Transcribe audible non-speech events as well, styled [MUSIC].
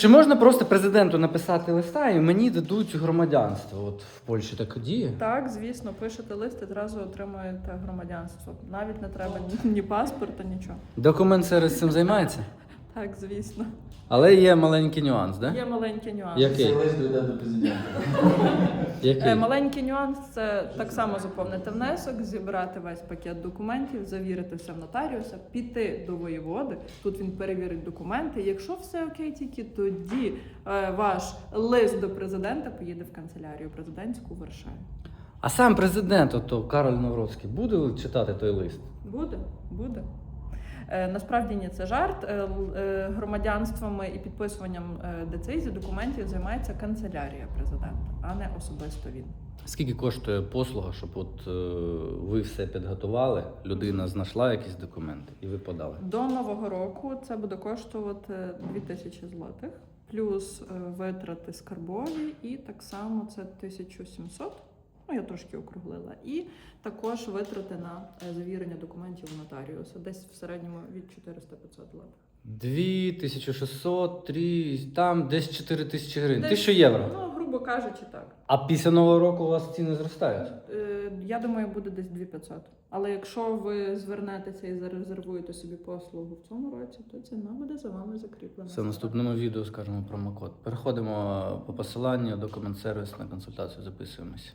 Чи можна просто президенту написати листа і мені дадуть громадянство? От в Польщі так діє? Так, звісно, пишете лист і одразу отримуєте громадянство. Навіть не треба ні, ні паспорта, нічого. Документ сервіс цим займається? Так, звісно. Але є маленький нюанс, да? Є маленький нюанс. Який? Лист дійде до президента. [LAUGHS] Який? Е, Маленький нюанс це так само заповнити внесок, зібрати весь пакет документів, завірити все в нотаріуса, піти до воєводи. Тут він перевірить документи. Якщо все окей, тільки тоді е, ваш лист до президента поїде в канцелярію президентську у Варшаві. А сам президент, ото Кароль Навроцький, буде читати той лист? Буде, буде. Е, Насправді ні, це жарт. Е, е, Громадянствами і підписуванням децизій, документів займається канцелярія президента, а не особисто він. Скільки коштує послуга, щоб от е, ви все підготували, людина знайшла якісь документи і ви подали? До нового року це буде коштувати 2000 злотих, плюс е, витрати скарбові, і так само це 1700. Ну, я трошки округлила. І також витрати на е, завірення документів у нотаріуса, десь в середньому від 400-500 злотих. 2600, 3, там десь 4 тисячі гривень. 1000 євро. Ну, грубо кажучи, так. А після нового року у вас ціни зростають? Е, Я думаю, буде десь 2500. Але якщо ви звернетеся і зарезервуєте собі послугу в цьому році, то ціна буде за вами закріплена. Все, в наступному відео скажемо промокод. Переходимо по посиланню, документ сервіс на консультацію записуємося.